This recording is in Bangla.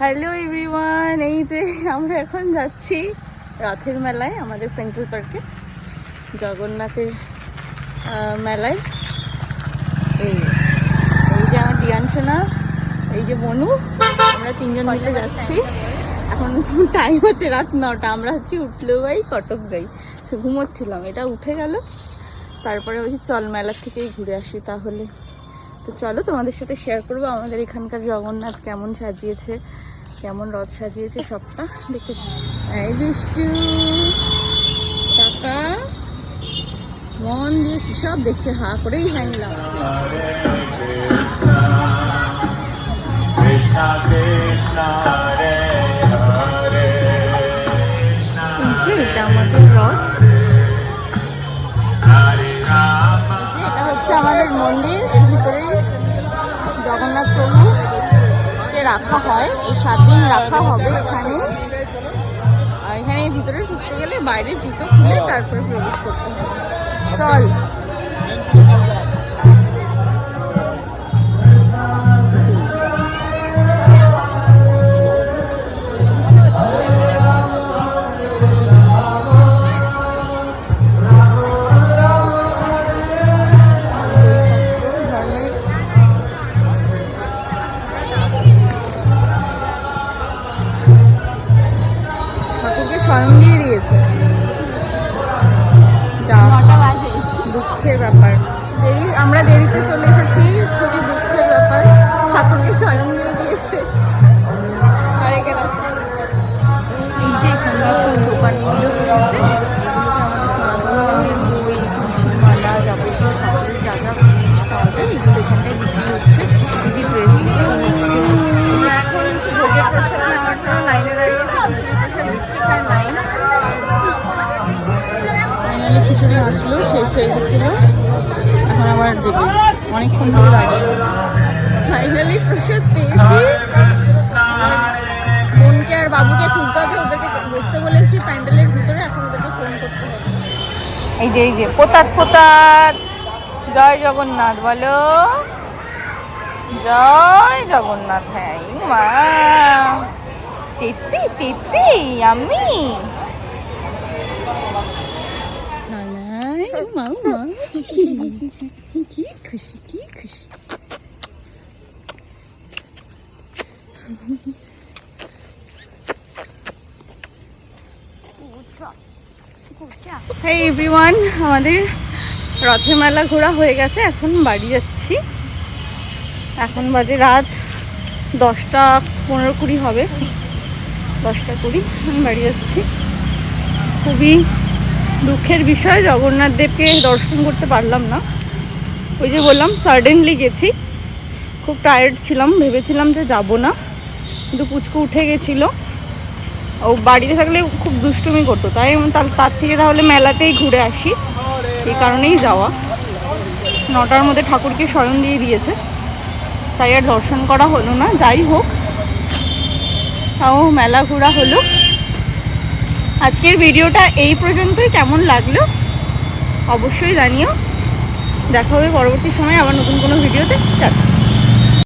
হ্যালো এভরিওয়ান এই যে আমরা এখন যাচ্ছি রথের মেলায় আমাদের সেন্ট্রাল পার্কে জগন্নাথের মেলায়। এই এই যে আমার ডিয়ানসোনা এই যে বনু আমরা তিনজন মিলে যাচ্ছি। এখন টাইম হচ্ছে রাত নটা আমরা হচ্ছি উঠলেও ভাই কটক যাই। ঘুমোচ্ছিলাম এটা উঠে গেল। তারপরে বলছি চল মেলার থেকেই ঘুরে আসি তাহলে। তো চলো তোমাদের সাথে শেয়ার করব আমাদের এখানকার জগন্নাথ কেমন সাজিয়েছে, কেমন রথ সাজিয়েছে সবটা। দেখতে এই বৃষ্টি টাকা মন দিয়ে কি সব দেখছে, হা করেই হ্যাংলাম যে এটা আমাদের এটা হচ্ছে আমাদের মন্দির। জগন্নাথ প্রভু কে রাখা হয়। এই সাত দিন রাখা হবে এখানে। আর এখানে ভিতরে ঢুকতে গেলে বাইরের জুতো খুলে তারপরে প্রবেশ করতে হবে। চল। স্বয়ং দিয়ে দিয়েছে। যা দুঃখের ব্যাপার। দেরি আমরা দেরিতে চলে এসেছি খুবই দুঃখের ব্যাপার। ঠাকুরকে স্বয়ং দিয়ে দিয়েছে। আর এখানে এই যে এখানকার সব দোকানগুলো বসেছে। ফাইনালি খিচুড়ি আসলো শেষ হয়ে গেছিল। এখন আবার দেবে। অনেকক্ষণ ধরে দাঁড়িয়ে ফাইনালি প্রসাদ পেয়েছি। বোনকে আর বাবুকে খুঁজতে হবে ওদেরকে বসতে বলেছি প্যান্ডেলের ভিতরে এখন ওদেরকে ফোন করতে হবে। এই যে এই যে পোতাত পোতাত জয় জগন্নাথ বলো। জয় জগন্নাথ হ্যাঁ মা। তেপি তেপি আমি। মা মা কি খুশি কি খুশি হেই এভরিওয়ান আমাদের রথের মেলা ঘোরা হয়ে গেছে। এখন বাড়ি যাচ্ছি। এখন বাজে রাত দশটা পনেরো কুড়ি হবে। দশটা কুড়ি। আমি বাড়ি যাচ্ছি। খুবই দুঃখের বিষয়, জগন্নাথ দেবকে দর্শন করতে পারলাম না। ওই যে বললাম সাডেনলি গেছি। খুব টায়ার্ড ছিলাম, ভেবেছিলাম যে যাব না। কিন্তু পুচকু উঠে গেছিল। ও বাড়িতে থাকলে খুব দুষ্টুমি করতো। তাই তার থেকে তাহলে মেলাতেই ঘুরে আসি। এই কারণেই যাওয়া। নটার মধ্যে ঠাকুরকে স্বয়ং দিয়ে দিয়েছে। তাই আর দর্শন করা হলো না। যাই হোক, তাও মেলা ঘোরা হলো। আজকের ভিডিওটা এই পর্যন্তই। কেমন লাগল? অবশ্যই জানিও। দেখা হবে পরবর্তী সময় আবার নতুন কোনো ভিডিওতে। টাটা।